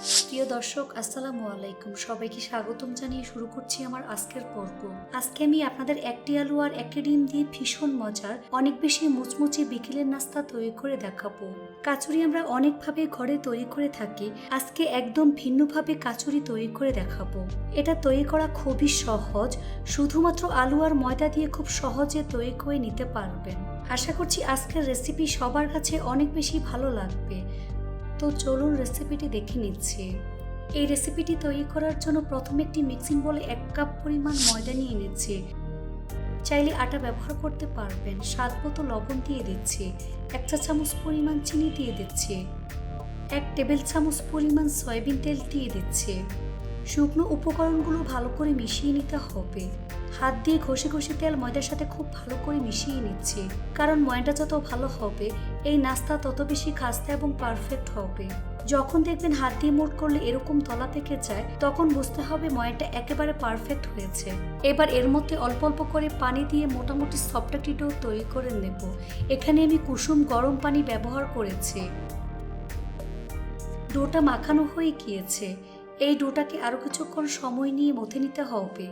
প্রিয় দর্শক, আসসালামু আলাইকুম। সবাইকে স্বাগতম জানিয়ে শুরু করছি আমার আজকের পর্ব। আজকে আমি আপনাদের একটি আলু আর একটি ডিম দিয়ে ভীষণ মজার, অনেক বেশি মুচমুচে বিকেলের নাস্তা তৈরি করে দেখাবো। কাচুরি আমরা অনেকভাবে ঘরে তৈরি করে থাকি, আজকে একদম ভিন্নভাবে কাচুরি তৈরি করে দেখাবো। এটা তৈরি করা খুবই সহজ, শুধুমাত্র আলু আর ময়দা দিয়ে খুব সহজে তৈরি করে নিতে পারবেন। আশা করছি আজকের রেসিপি সবার কাছে অনেক বেশি ভালো লাগবে। তো চলুন রেসিপিটি দেখে নিচ্ছি। এই রেসিপিটি তৈরি করার জন্য প্রথমে একটি মিক্সিং বলে এক কাপ পরিমাণ ময়দা নিয়ে নিচ্ছি। চাইলে আটা ব্যবহার করতে পারবেন। স্বাদ মতো লবণ দিয়ে দিচ্ছি। এক চা চামচ পরিমাণ চিনি দিয়ে দিচ্ছি। এক টেবিল চামচ পরিমাণ সয়াবিন তেল দিয়ে দিচ্ছি। শুকনো উপকরণগুলো ভালো করে মিশিয়ে নিতে হবে। হাত দিয়ে ঘষে ঘষে তেল ময়দার সাথে খুব ভালো করে মিশিয়ে নিচ্ছি। কারণ ময়দা যত ভালো হবে, এই নাস্তা তত বেশি খাস্তা এবং পারফেক্ট হবে। যখন দেখবেন হাত দিয়ে মোট করলে এরকম তলা থেকে যায়, তখন বুঝতে হবে ময়টা একেবারে পারফেক্ট হয়েছে। এবার এর মধ্যে অল্প অল্প করে পানি দিয়ে মোটামুটি সফট ডো তৈরি করে নেব। এখানে আমি কুসুম গরম পানি ব্যবহার করেছি। ডোটা মাখানো হয়ে গিয়েছে। এই ডোটাকে আরও কিছুক্ষণ সময় নিয়ে মথে নিতে হবে।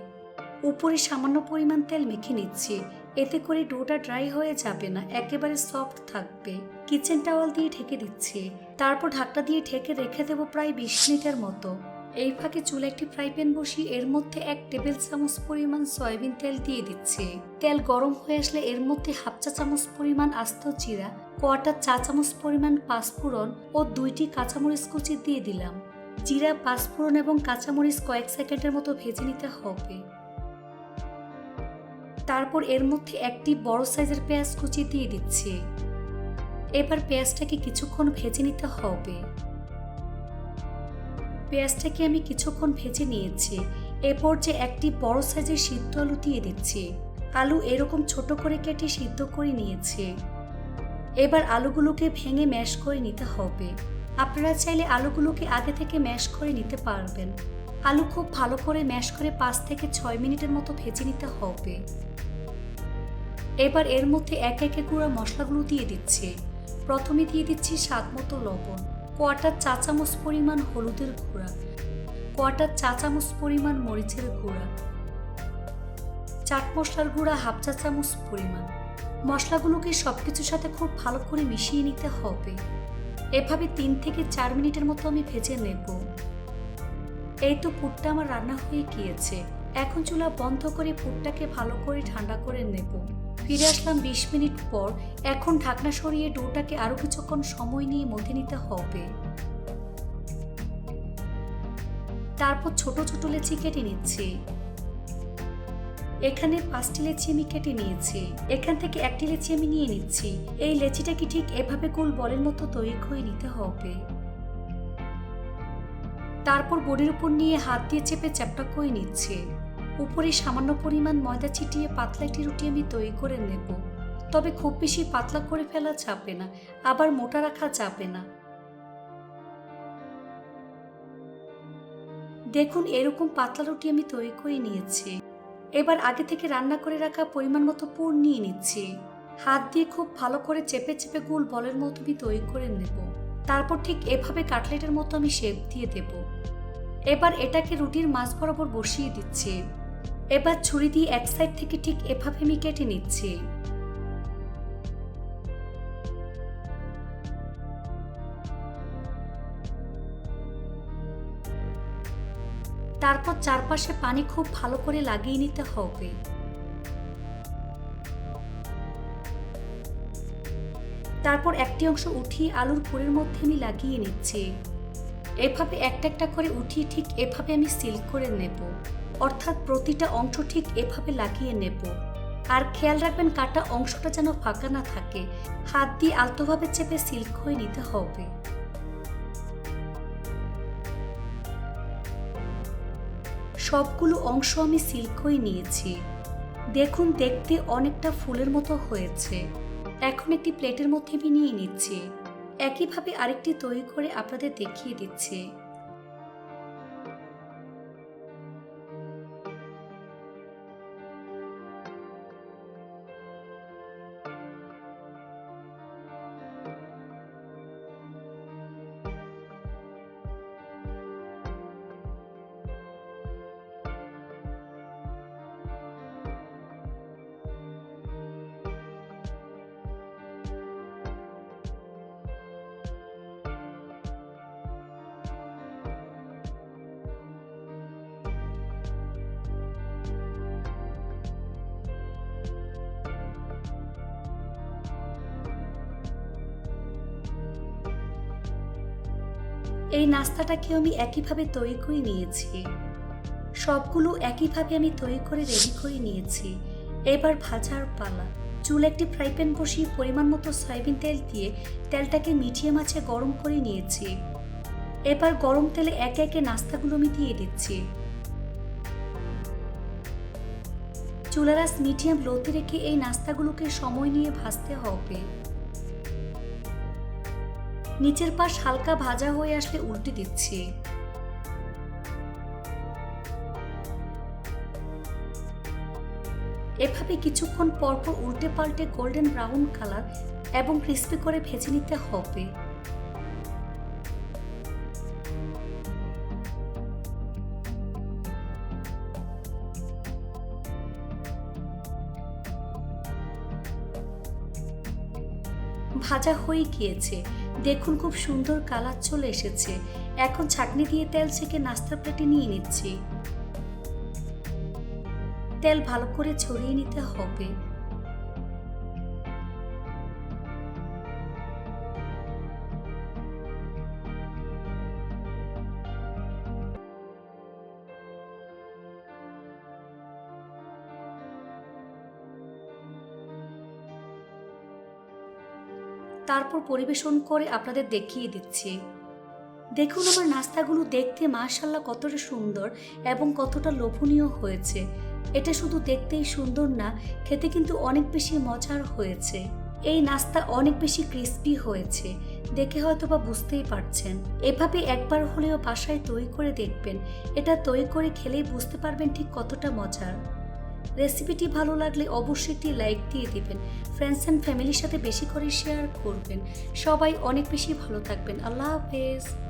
উপরে সামান্য পরিমাণ তেল মেখে নিচ্ছি। এতে করে ডোটা ড্রাই হয়ে যাবে না, একেবারে সফট থাকবে। কিচেন টাওয়াল দিয়ে ঢেকে দিচ্ছি। তারপর ঢাকটা দিয়ে ঢেকে রেখে দেবো প্রায় বিশ মিনিটের মতো। এই ফাঁকে চুলে একটি ফ্রাই প্যান বসিয়ে এর মধ্যে এক টেবিল চামচ পরিমাণ সয়াবিন তেল দিয়ে দিচ্ছি। তেল গরম হয়ে আসলে এর মধ্যে হাফ চা চামচ পরিমাণ আস্ত জিরা কোয়াটার চা চামচ পরিমাণ পাঁচফোড়ন ও দুইটি কাঁচামরিচ কুচি দিয়ে দিলাম। জিরা, পাঁচফোড়ন এবং কাঁচামরিচ কয়েক সেকেন্ডের মতো ভেজে নিতে হবে। তারপর এর মধ্যে একটি বড় সাইজের পেঁয়াজ কুচি দিয়ে দিচ্ছি। এবার পেঁয়াজটাকে কিছুক্ষণ ভেজে নিতে হবে। পেঁয়াজটাকে আমি কিছুক্ষণ ভেজে নিয়েছি। এরপর যে একটি বড় সাইজের সিদ্ধ আলু দিয়ে দিচ্ছি। আলু এরকম ছোট করে কেটে সিদ্ধ করে নিয়েছি। এবার আলুগুলোকে ভেঙে ম্যাশ করে নিতে হবে। আপনারা চাইলে আলুগুলোকে আগে থেকে ম্যাশ করে নিতে পারবেন। আলু খুব ভালো করে ম্যাশ করে পাঁচ থেকে ছয় মিনিটের মতো ভেজে নিতে হবে। এবার এর মধ্যে এক একে গুঁড়া মশলাগুলো দিয়ে দিচ্ছি। প্রথমে দিয়ে দিচ্ছি স্বাদ মতো লবণ। কোয়াটার চা চামচ পরিমাণ হলুদের গুঁড়া। কোয়াটার চা চামচ পরিমাণ মরিচের গুঁড়া। চাট মশলার গুঁড়া হাফ চা চামচ পরিমাণ। মশলাগুলোকে সব কিছুর সাথে খুব ভালো করে মিশিয়ে নিতে হবে। এভাবে তিন থেকে চার মিনিটের মতো আমি ভেজে নেব। এই তো পুরটা আমার রান্না হয়ে গিয়েছে। এখন চুলা বন্ধ করে পুরটাকে ভালো করে ঠান্ডা করে নেব। ফিরে আসলাম বিশ মিনিট পর। এখন ঢাকনা সরিয়ে ডোটাকে আরও কিছুক্ষণ সময় নিয়ে মধ্যে নিতে হবে। তারপর ছোট ছোট লেচি কেটে নিচ্ছি। এখানে পাঁচটি লেচি আমি কেটে নিয়েছি। এখান থেকে একটি লেচি আমি নিয়ে নিচ্ছি। এই লেচিটাকে ঠিক এভাবে গোল বলের মতো তৈরি করে নিতে হবে? তারপর বডির উপর নিয়ে হাত দিয়ে চেপে চ্যাপটা করে নিচ্ছে। উপরে সামান্য পরিমাণ ময়দা ছিটিয়ে পাতলা একটি রুটি আমি তৈরি করে নেব। তবে খুব বেশি পাতলা করে ফেলা যাবে না, আবার মোটা রাখা যাবে না। দেখুন, এরকম পাতলা রুটি আমি তৈরি করে নিয়েছি। এবার আগে থেকে রান্না করে রাখা পরিমাণ মতো পুর নিয়ে নিচ্ছি। হাত দিয়ে খুব ভালো করে চেপে চেপে গোল বলের মতো আমি তৈরি করে নেব। তারপর ঠিক এভাবে কাটলেটের মতো আমি শেপ দিয়ে দেব। এবার এটাকে রুটির মাছ বরাবর বসিয়ে দিচ্ছি। এবার ছুরি দিয়ে এক সাইড থেকে ঠিক এভাবে আমি কেটে নিচ্ছি। তারপর চারপাশে পানি খুব ভালো করে লাগিয়ে নিতে হবে। তারপর একটি অংশ উঠিয়ে আলুর পুরের মধ্যে আমি লাগিয়ে নিচ্ছি। এভাবে একটা একটা করে উঠিয়ে ঠিক এভাবে আমি সিল করে নেব। অর্থাৎ প্রতিটা অংশ ঠিক এভাবে লাগিয়ে নেব। আর খেয়াল রাখবেন কাটা অংশটা যেন ফাঁকা না থাকে। হাত দিয়ে আলতোভাবে চেপে সিল্ক হয়ে নিতে হবে। সবগুলো অংশ আমি সিল্ক হয়ে নিয়েছি। দেখুন, দেখতে অনেকটা ফুলের মতো হয়েছে। এখন একটি প্লেটের মধ্যে আমি নিয়ে নিচ্ছি। একইভাবে আরেকটি তৈরি করে আপনাদের দেখিয়ে দিচ্ছি। এই নাস্তাটাকেও আমি একইভাবে তৈরি করে নিয়েছি। সবগুলো একইভাবে আমি তৈরি করে রেডি করে নিয়েছি। এবার ভাজার পালা। চুল একটি ফ্রাই প্যান বসিয়ে পরিমাণ মতো সয়াবিন তেল দিয়ে তেলটাকে মিডিয়াম আছে গরম করে নিয়েছি। এবার গরম তেলে একে একে নাস্তাগুলো আমি দিয়ে দিচ্ছি। চুলারাস মিডিয়াম লোতে রেখে এই নাস্তাগুলোকে সময় নিয়ে ভাজতে হবে। নিচের পাশ হালকা ভাজা হয়ে আসলে উল্টে দিচ্ছি। এভাবে কিছুক্ষণ পরপর উল্টে পাল্টে গোল্ডেন ব্রাউন কালার এবং ক্রিস্পি করে ভেজে নিতে হবে। ভাজা হয়ে গিয়েছে। দেখুন খুব সুন্দর কালার চলে এসেছে। এখন ছাকনি দিয়ে তেল ছেঁকে নাস্তা প্লেটে নিয়ে নিচ্ছি। তেল ভালো করে ছড়িয়ে নিতে হবে। তারপর পরিবেশন করে আপনাদের দেখিয়ে দিচ্ছি। দেখুন আমার নাস্তাগুলো দেখতে মাশাল্লাহ কতটা সুন্দর এবং কতটা লোভনীয় হয়েছে। এটা শুধু দেখতেই সুন্দর না, খেতে কিন্তু অনেক বেশি মজার হয়েছে। এই নাস্তা অনেক বেশি ক্রিস্পি হয়েছে, দেখে হয়তো বা বুঝতেই পারছেন। এভাবে একবার হলেও বাসায় তৈরি করে দেখবেন, এটা তৈরি করে খেলেই বুঝতে পারবেন ঠিক কতটা মজার। রেসিপিটি ভালো লাগলে অবশ্যই একটি লাইক দিয়ে দিবেন। ফ্রেন্ডস অ্যান্ড ফ্যামিলির সাথে বেশি করে শেয়ার করবেন। সবাই অনেক বেশি ভালো থাকবেন। আল্লাহ হাফেজ।